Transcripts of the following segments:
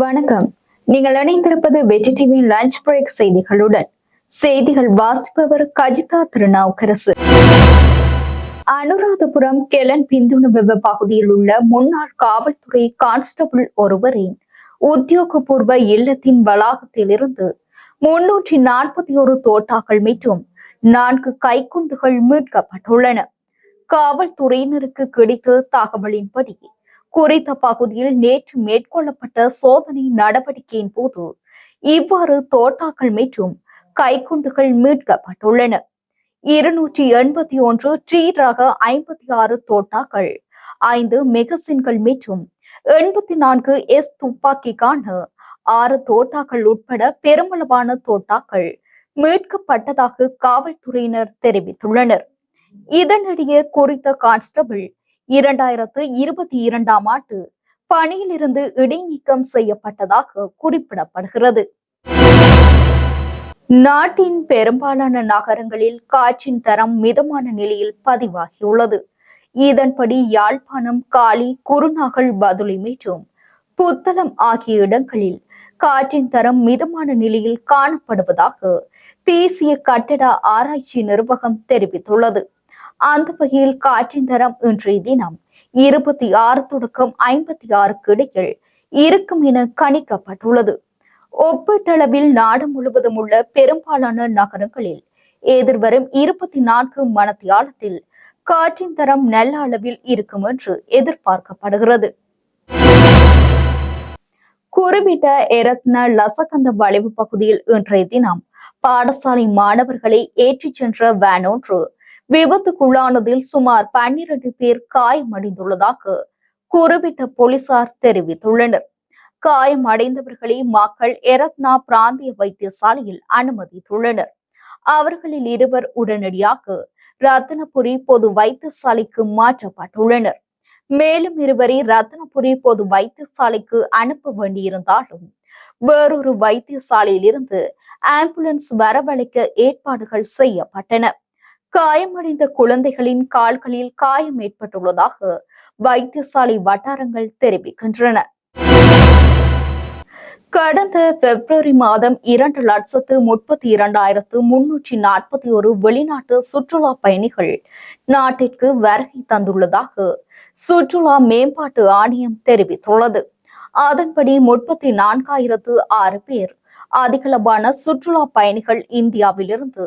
வணக்கம். நீங்கள் இணைந்திருப்பது வெற்றி டிவியின் லஞ்ச் பிரேக் செய்திகளுடன். செய்திகள் வாசிப்பவர் கஜிதா திருநாவுக்கரசு. அனுராதபுரம் கெலன் பிந்துணவெவ பகுதியில் உள்ள முன்னாள் காவல்துறை கான்ஸ்டபிள் ஒருவரின் உத்தியோகபூர்வ இல்லத்தின் வளாகத்திலிருந்து முன்னூற்றி நாற்பத்தி ஒரு தோட்டாக்கள் மற்றும் நான்கு கைக்குண்டுகள் மீட்கப்பட்டுள்ளன. காவல்துறையினருக்கு கிடைத்த தகவலின்படி குறித்த பகுதியில் நேற்று மேற்கொள்ளப்பட்ட சோதனை நடவடிக்கையின் போது இவ்வாறு தோட்டாக்கள் மற்றும் கைக்குண்டுகள் மீட்கப்பட்டுள்ளன. இருநூற்றி எண்பத்தி ஒன்று ட்ரீ ரக ஐம்பத்தி ஆறு தோட்டாக்கள் ஐந்து மெகசின்கள் மற்றும் எண்பத்தி நான்கு எஸ் துப்பாக்கிக்கான ஆறு தோட்டாக்கள் உட்பட பெருமளவான தோட்டாக்கள் மீட்கப்பட்டதாக காவல்துறையினர் தெரிவித்துள்ளனர். இதனிடையே குறித்த கான்ஸ்டபிள் இரண்டாயிரத்து இருபத்தி இரண்டாம் ஆண்டு பணியிலிருந்து இடைநீக்கம் செய்யப்பட்டதாக குறிப்பிடப்படுகிறது. நாட்டின் பெரும்பாலான நகரங்களில் காற்றின் தரம் மிதமான நிலையில் பதிவாகியுள்ளது. இதன்படி யாழ்ப்பாணம் காலி குருநாகல் பதுளி மற்றும் புத்தளம் ஆகிய இடங்களில் காற்றின் தரம் மிதமான நிலையில் காணப்படுவதாக தேசிய கட்டட ஆராய்ச்சி நிர்வாகம் தெரிவித்துள்ளது. அந்த வகையில் காற்றின் தரம் இன்றைய தினம் இருபத்தி ஆறு தொடக்கம் ஐம்பத்தி ஆறுக்கு இடையில் இருக்கும் என கணிக்கப்பட்டுள்ளது. ஒப்பீட்டளவில் நாடு முழுவதும் உள்ள பெரும்பாலான நகரங்களில் எதிர்வரும் இருபத்தி நான்கு மணத்தியாலத்தில் காற்றின் தரம் நல்ல அளவில் இருக்கும் என்று எதிர்பார்க்கப்படுகிறது. குறிப்பிட்ட எரத்ன லசகந்த வளைவு பகுதியில் இன்றைய தினம் பாடசாலை மாணவர்களை ஏற்றிச் சென்ற வேன் ஒன்று விபத்துக்குள்ளானதில் சுமார் பன்னிரண்டு பேர் காயமடைந்துள்ளதாக குறிப்பிட்ட போலீசார் தெரிவித்துள்ளனர். காயம் அடைந்தவர்களை மக்கள் எரத்னா பிராந்திய வைத்தியசாலையில் அனுமதித்துள்ளனர். அவர்களில் இருவர் உடனடியாக ரத்னபுரி பொது வைத்தியசாலைக்கு மாற்றப்பட்டுள்ளனர். மேலும் இருவரை ரத்னபுரி பொது வைத்தியசாலைக்கு அனுப்ப வேண்டியிருந்தாலும் வேறொரு வைத்தியசாலையில் இருந்து ஆம்புலன்ஸ் வரவழைக்க ஏற்பாடுகள் செய்யப்பட்டன. காயமடைந்த குழந்தைகளின் கால்களில் காயம் ஏற்பட்டுள்ளதாக வைத்தியசாலை வட்டாரங்கள் தெரிவிக்கின்றன. கடந்த பிப்ரவரி மாதம் இரண்டு லட்சத்து முப்பத்தி இரண்டாயிரத்து முன்னூற்றி நாற்பத்தி ஒரு வெளிநாட்டு சுற்றுலா பயணிகள் நாட்டிற்கு வருகை தந்துள்ளதாக சுற்றுலா மேம்பாட்டு ஆணையம் தெரிவித்துள்ளது. அதன்படி முப்பத்தி நான்காயிரத்து ஆறு பேர் அதிகளவான சுற்றுலா பயணிகள் இந்தியாவிலிருந்து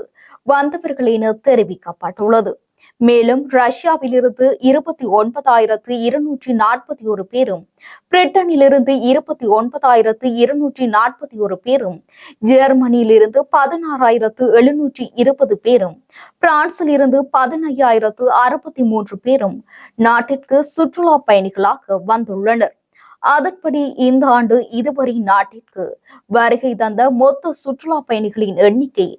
வந்தவர்கள் என தெரிவிக்கப்பட்டுள்ளது. மேலும் ரஷ்யாவிலிருந்து இருபத்தி ஒன்பதாயிரத்து இருநூற்றி நாற்பத்தி ஒரு பேரும் பிரிட்டனிலிருந்து இருபத்தி ஒன்பதாயிரத்து இருநூற்றி நாற்பத்தி ஒரு பேரும் ஜெர்மனியிலிருந்து பதினாறாயிரத்து எழுநூற்றி இருபது பேரும் பிரான்சிலிருந்து பதினையாயிரத்து அறுபத்தி மூன்று பேரும் நாட்டிற்கு சுற்றுலா பயணிகளாக வந்துள்ளனர். அதன்படி இந்த ஆண்டு இதுவரை நாட்டிற்கு வருகை தந்த மொத்த சுற்றுலா பயணிகளின் எண்ணிக்கை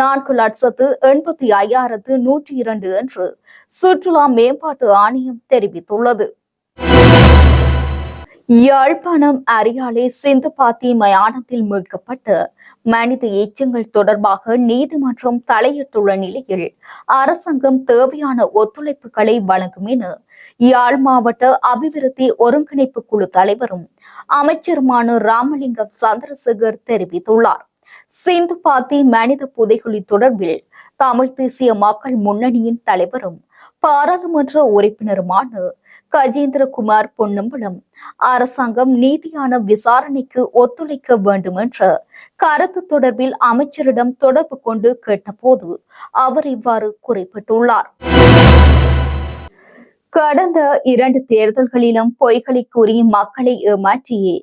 நான்கு லட்சத்து எண்பத்தி ஐயாயிரத்து நூற்றி இரண்டு என்று சுற்றுலா மேம்பாட்டு ஆணையம் தெரிவித்துள்ளது. யாழ்ப்பாணம் அரியாலை சிந்துபாத்தி மயானத்தில் மீட்கப்பட்டு மனித எச்சங்கள் தொடர்பாக நீதிமன்றம் தலையிட்டுள்ள நிலையில் அரசாங்கம் தேவையான ஒத்துழைப்புகளை வழங்கும் என யாழ் மாவட்ட அபிவிருத்தி ஒருங்கிணைப்பு குழு தலைவரும் அமைச்சருமான ராமலிங்கம் சந்திரசேகர் தெரிவித்துள்ளார். சிந்து பாத்தி மனித புதைகுழி தொடர்பில் தமிழ் தேசிய மக்கள் முன்னணியின் தலைவரும் பாராளுமன்ற உறுப்பினருமான கஜேந்திரகுமார் பொன்னம்பலம். அரசாங்கம் நீதியான விசாரணைக்கு ஒத்துழைக்க வேண்டும் என்று கருத்து தொடர்பில் அமைச்சரிடம் தொடர்பு கொண்டு கேட்டபோது அவர் இவ்வாறு குறிப்பிட்டுள்ளார். கடந்த இரண்டு தேர்தல்களிலும் பொய்களை கூறி மக்களை ஏமாற்றியே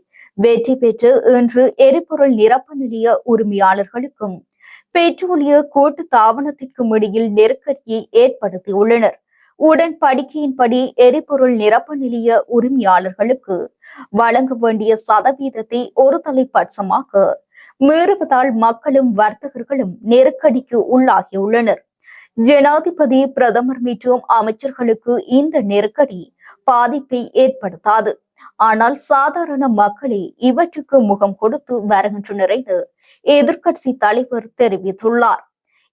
வெற்றி பெற்று இன்று எரிபொருள் நிரப்பு நிலைய உரிமையாளர்களுக்கும் பெட்ரோலிய கூட்டு தாபனத்திற்கும் இடையில் நெருக்கடியை ஏற்படுத்தியுள்ளனர். உடன்படிக்கையின்படி எரிபொருள் நிரப்பு நிலைய உரிமையாளர்களுக்கு வழங்க வேண்டிய சதவீதத்தை ஒரு தலைப்பட்சமாக மீறுவதால் மக்களும் வர்த்தகர்களும் நெருக்கடிக்கு உள்ளாகியுள்ளனர். ஜனாதிபதி பிரதமர் மற்றும் அமைச்சர்களுக்கு இந்த நெருக்கடி பாதிப்பை ஏற்படுத்தாது. ஆனால் சாதாரண மக்களே இவற்றுக்கு முகம் கொடுத்து வருகின்றனர் என்று எதிர்க்கட்சி தலைவர் தெரிவித்துள்ளார்.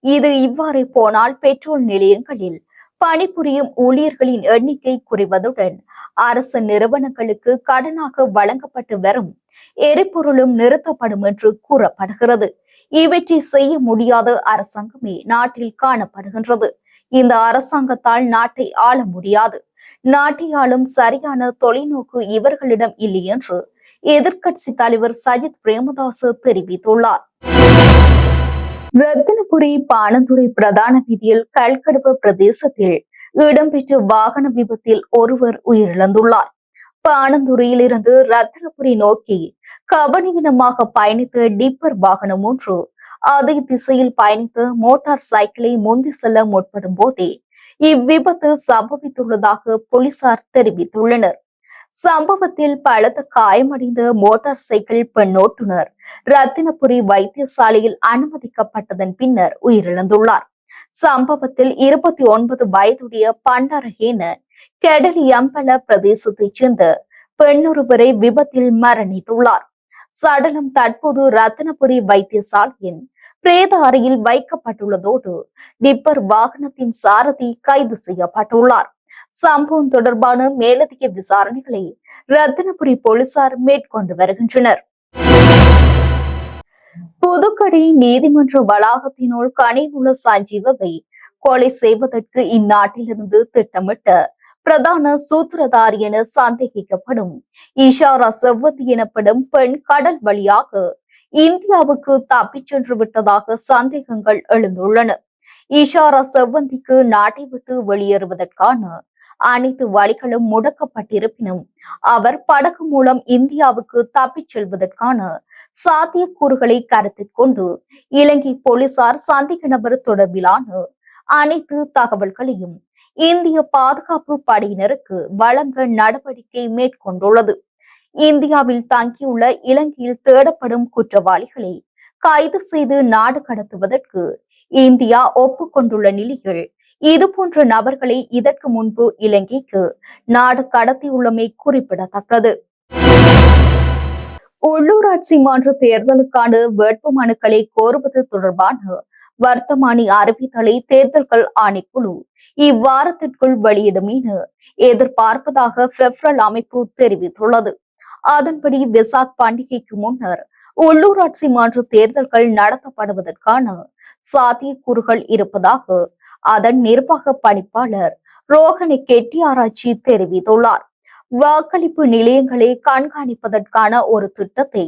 இது இவ்வாறு போனால் பெட்ரோல் நிலையங்களில் பணிபுரியும் ஊழியர்களின் எண்ணிக்கை குறைவதுடன் அரசு நிறுவனங்களுக்கு கடனாக வழங்கப்பட்டு வரும் எரிபொருளும் நிறுத்தப்படும் என்று கூறப்படுகிறது. இவற்றை செய்ய முடியாத அரசாங்கமே நாட்டில் காணப்படுகின்றது. இந்த அரசாங்கத்தால் நாட்டை ஆள முடியாது. நாட்டை ஆளும் சரியான தொலைநோக்கு இவர்களிடம் இல்லை என்று எதிர்க்கட்சி தலைவர் சஜித் பிரேமதாசு தெரிவித்துள்ளார். ரத்தினபுரி பானதுரை பிரதான வீதியில் கல்கடுப்பு பிரதேசத்தில் இடம்பெற்ற வாகன விபத்தில் ஒருவர் உயிரிழந்துள்ளார். பானந்துறையில் இருந்து ரத்தினபுரி நோக்கி கவனீனமாக பயணித்த டிப்பர் வாகனம் ஒன்று அதே திசையில் பயணித்த மோட்டார் சைக்கிளை முந்தி செல்ல முற்படும் போதே இவ்விபத்து சம்பவித்துள்ளதாக போலீசார் தெரிவித்துள்ளனர். சம்பவத்தில் பலத்த காயமடைந்த மோட்டார் சைக்கிள் பெண் ஓட்டுநர் ரத்தினபுரி வைத்தியசாலையில் அனுமதிக்கப்பட்டதன் பின்னர் உயிரிழந்துள்ளார். சம்பவத்தில் இருபத்தி ஒன்பது வயதுடைய பண்டரகேன கெடலியம்பல பிரதேசத்தைச் சேர்ந்த பெண்ணொருவரை விபத்தில் மரணித்துள்ளார். சடலம் தற்போது ரத்தினபுரி வைத்தியசாலையின் பிரேத அறையில் வைக்கப்பட்டுள்ளதோடு டிப்பர் வாகனத்தின் சாரதி கைது செய்யப்பட்டுள்ளார். சம்பவம் தொடர்பான மேலதிக விசாரணைகளை ரத்தினபுரி போலீசார் மேற்கொண்டு வருகின்றனர். புதுக்கடை நீதிமன்ற வளாகத்தினுள் கனிமூல சஞ்சீவவை கொலை செய்வதற்கு இந்நாட்டிலிருந்து திட்டமிட்ட பிரதான சூத்திரதாரி என சந்தேகிக்கப்படும் இஷாரா செவ்வந்தி எனப்படும் பெண் கடல் வழியாக இந்தியாவுக்கு தப்பிச் சென்று விட்டதாக சந்தேகங்கள் எழுந்துள்ளன. இஷாரா செவ்வந்திக்கு நாட்டை விட்டு வெளியேறுவதற்கான அனைத்து வழிகளும் முடக்கப்பட்டிருப்பினும் அவர் படகு மூலம் இந்தியாவுக்கு தப்பிச் செல்வதற்கான சாத்தியக்கூறுகளை கருத்தில் கொண்டு இலங்கை போலீசார் சந்தேக நபர் தொடர்பிலான அனைத்து தகவல்களையும் இந்திய பாதுகாப்பு படையினருக்கு வழங்க நடவடிக்கை மேற்கொண்டுள்ளது. இந்தியாவில் தங்கியுள்ள இலங்கையில் தேடப்படும் குற்றவாளிகளை கைது செய்து நாடு கடத்துவதற்கு இந்தியா ஒப்புக்கொண்டுள்ள நிலையில் இதுபோன்ற நபர்களை இதற்கு முன்பு இலங்கைக்கு நாடு கடத்தியுள்ளமை குறிப்பிடத்தக்கது. உள்ளூராட்சி மன்ற தேர்தலுக்கான வேட்பு மனுக்களை கோருவது தொடர்பான வர்த்தமானி அறிவித்தலை தேர்தல்கள் ஆணைக்குழு இவ்வாரத்திற்குள் வெளியிடும் என எதிர்பார்ப்பதாக பெப்ரல் அமைப்பு தெரிவித்துள்ளது. அதன்படி விசாக் பண்டிகைக்கு முன்னர் உள்ளூராட்சி மன்ற தேர்தல்கள் நடத்தப்படுவதற்கான சாத்தியக்கூறுகள் இருப்பதாக அதன் நிர்வாக பணிப்பாளர் ரோஹனி கெட்டியாராய்ச்சி தெரிவித்துள்ளார். வாக்களிப்பு நிலையங்களை கண்காணிப்பதற்கான ஒரு திட்டத்தை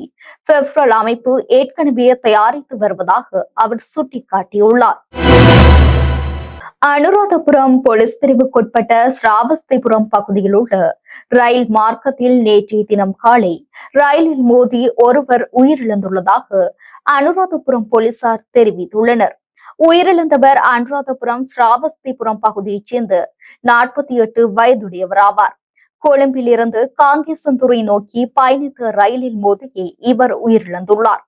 பெப்ரல் அமைப்பு ஏற்கனவே தயாரித்து வருவதாக அவர் சுட்டிக்காட்டியுள்ளார். அனுராதபுரம் போலீஸ் பிரிவுக்குட்பட்ட ஸ்ராவஸ்திபுரம் பகுதியில் உள்ள ரயில் மார்க்கத்தில் நேற்றைய தினம் காலை ரயிலில் மோதி ஒருவர் உயிரிழந்துள்ளதாக அனுராதபுரம் போலீசார் தெரிவித்துள்ளனர். உயிரிழந்தவர் அனுராதபுரம் ஸ்ராவஸ்திபுரம் பகுதியைச் சேர்ந்த நாற்பத்தி எட்டு வயதுடையவர் ஆவார் கொழும்பிலிருந்து காங்கேசந்துறை நோக்கி பயணித்த ரயிலில் மோதியே இவர் உயிரிழந்துள்ளார்.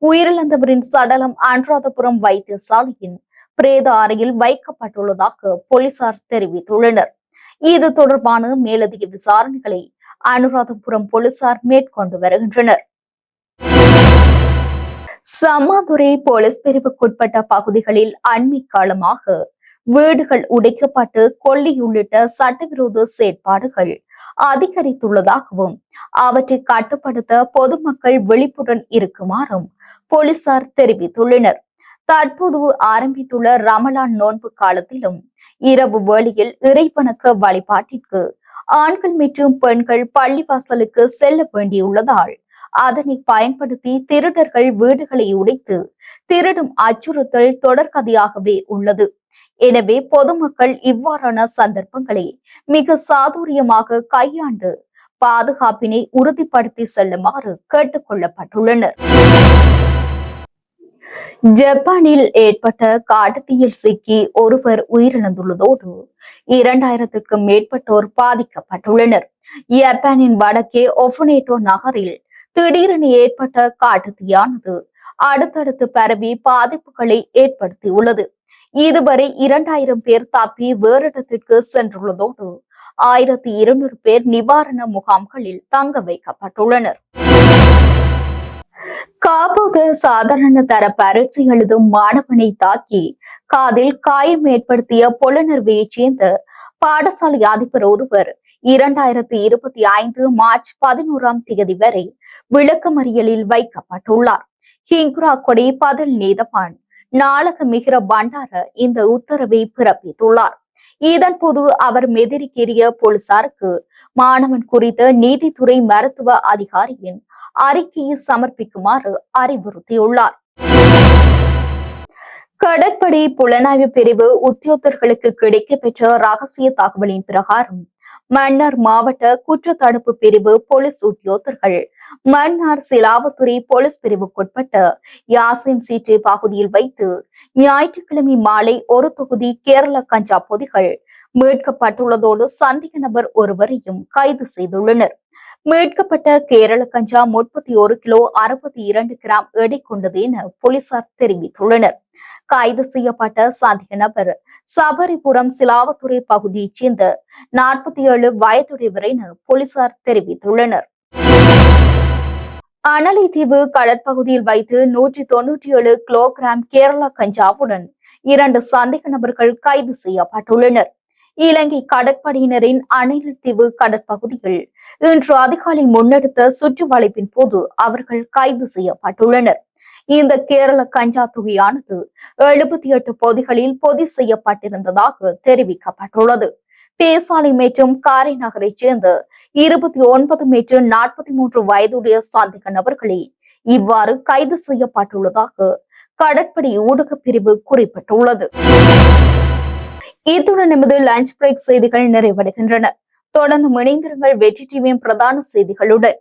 உயிரிழந்தவரின் சடலம் அனுராதபுரம் வைத்தியசாலையின் பிரேத அறையில் வைக்கப்பட்டுள்ளதாக போலீசார் தெரிவித்துள்ளனர். இது தொடர்பான மேலதிக விசாரணைகளை அனுராதபுரம் போலீசார் மேற்கொண்டு வருகின்றனர். சம்மாதுரை போலீஸ் பிரிவுக்குட்பட்ட பகுதிகளில் அண்மை காலமாக வீடுகள் உடைக்கப்பட்டு கொள்ளி உள்ளிட்ட சட்டவிரோத செயற்பாடுகள் அதிகரித்துள்ளதாகவும் அவற்றை கட்டுப்படுத்த பொதுமக்கள் விழிப்புடன் இருக்குமாறும் போலீசார் தெரிவித்துள்ளனர். தற்போது ஆரம்பித்துள்ள ரமலான் நோன்பு காலத்திலும் இரவு வேளையில் இறைவணக்க வழிபாட்டிற்கு ஆண்கள் மற்றும் பெண்கள் பள்ளிவாசலுக்கு செல்ல வேண்டியுள்ளதால் அதனை பயன்படுத்தி திருடர்கள் வீடுகளை உடைத்து திருடும் அச்சுறுத்தல் தொடர்கதையாகவே உள்ளது. எனவே பொதுமக்கள் இவ்வாறான சந்தர்ப்பங்களை மிக சாதுரியமாக கையாண்டு பாதுகாப்பினை உறுதிப்படுத்தி செல்லுமாறு கேட்டுக் கொள்ளப்பட்டுள்ளனர் ஜப்பானில் ஏற்பட்ட காட்டுத்தீயில் சிக்கி ஒருவர் உயிரிழந்துள்ளதோடு இரண்டாயிரத்திற்கும் மேற்பட்டோர் பாதிக்கப்பட்டுள்ளனர். ஜப்பானின் வடக்கே ஒஃபனேட்டோ நகரில் திடீரென ஏற்பட்ட காட்டுத்தீயானது அடுத்தடுத்து பரவி பாதிப்புகளை ஏற்படுத்தியுள்ளது. இதுவரை இரண்டாயிரம் பேர் தப்பி வேறிடத்திற்கு சென்றுள்ளதோடு ஆயிரத்தி இருநூறு பேர் நிவாரண முகாம்களில் தங்க வைக்கப்பட்டுள்ளனர். காப்போது சாதாரண தர பரீட்சை எழுதும் மாணவனை தாக்கி காதில் காயம் ஏற்படுத்திய புலனர்வையைச் சேர்ந்த பாடசாலை அதிபர் ஒருவர் இரண்டாயிரத்தி இருபத்தி ஐந்து மார்ச் பதினோராம் தேதி வரை விளக்கமறியலில் வைக்கப்பட்டுள்ளார். ஹிங்குரா பதில் நீதவான் நாளக மிகிர பண்டார இந்த உத்தரவை பிறப்பித்துள்ளார். இதன்போது அவர் மெதிரிக்கேறிய போலீசாருக்கு மாணவன் குறித்த நீதித்துறை மருத்துவ அதிகாரியின் அறிக்கையை சமர்ப்பிக்குமாறு அறிவுறுத்தியுள்ளார். கடற்படை புலனாய்வு பிரிவு உத்தியோகர்களுக்கு கிடைக்கப்பெற்ற ரகசிய தகவலின் பிரகாரம் மன்னார் மாவட்ட குற்றத்தடுப்பு பிரிவு போலீஸ் உத்தியோகர்கள் மன்னார் சிலாவத்துறை போலீஸ் பிரிவுக்குட்பட்ட யாசின் சீற்று பகுதியில் வைத்து ஞாயிற்றுக்கிழமை மாலை ஒரு தொகுதி கேரள கஞ்சா பொதிகள் மீட்கப்பட்டுள்ளதோடு சந்தேக நபர் ஒருவரையும் கைது செய்துள்ளனர். மீட்கப்பட்ட கேரள கஞ்சா முப்பத்தி ஒரு கிலோ அறுபத்தி இரண்டு கிராம் எடை கொண்டது என போலீசார் தெரிவித்துள்ளனர். கைது செய்யப்பட்ட சந்தேக நபர் சபரிபுரம் சிலாவத்துறை பகுதியைச் சேர்ந்த நாற்பத்தி ஏழு வயதுடையவர் என போலீசார் தெரிவித்துள்ளனர். அனலை தீவு கடற்பகுதியில் வைத்து நூற்றி தொன்னூற்றி ஏழு கிலோகிராம் கேரளா கஞ்சாவுடன் இரண்டு சந்தேக நபர்கள் கைது செய்யப்பட்டுள்ளனர். இலங்கை கடற்படையினரின் அணைல் தீவு கடற்பகுதியில் இன்று அதிகாலை முன்னெடுத்த சுற்று வளைப்பின் போது அவர்கள் கைது செய்யப்பட்டுள்ளனர். இந்த கேரள கஞ்சா தொகையானது எழுபத்தி எட்டு பொதிகளில் பொதி செய்யப்பட்டிருந்ததாக தெரிவிக்கப்பட்டுள்ளது. பேசாலை மற்றும் காரை நகரைச் சேர்ந்த இருபத்தி ஒன்பது மீட்டர் நாற்பத்தி மூன்று வயதுடைய சந்தேக நபர்களே இவ்வாறு கைது செய்யப்பட்டுள்ளதாக கடற்படை ஊடகப் பிரிவு குறிப்பிட்டுள்ளது. இத்துடன் நமது லஞ்ச் பிரேக் செய்திகள் நிறைவடைகின்றன. தொடர்ந்து இணைந்திருங்கள் வெற்றி டிவியின் பிரதான செய்திகளுடன்.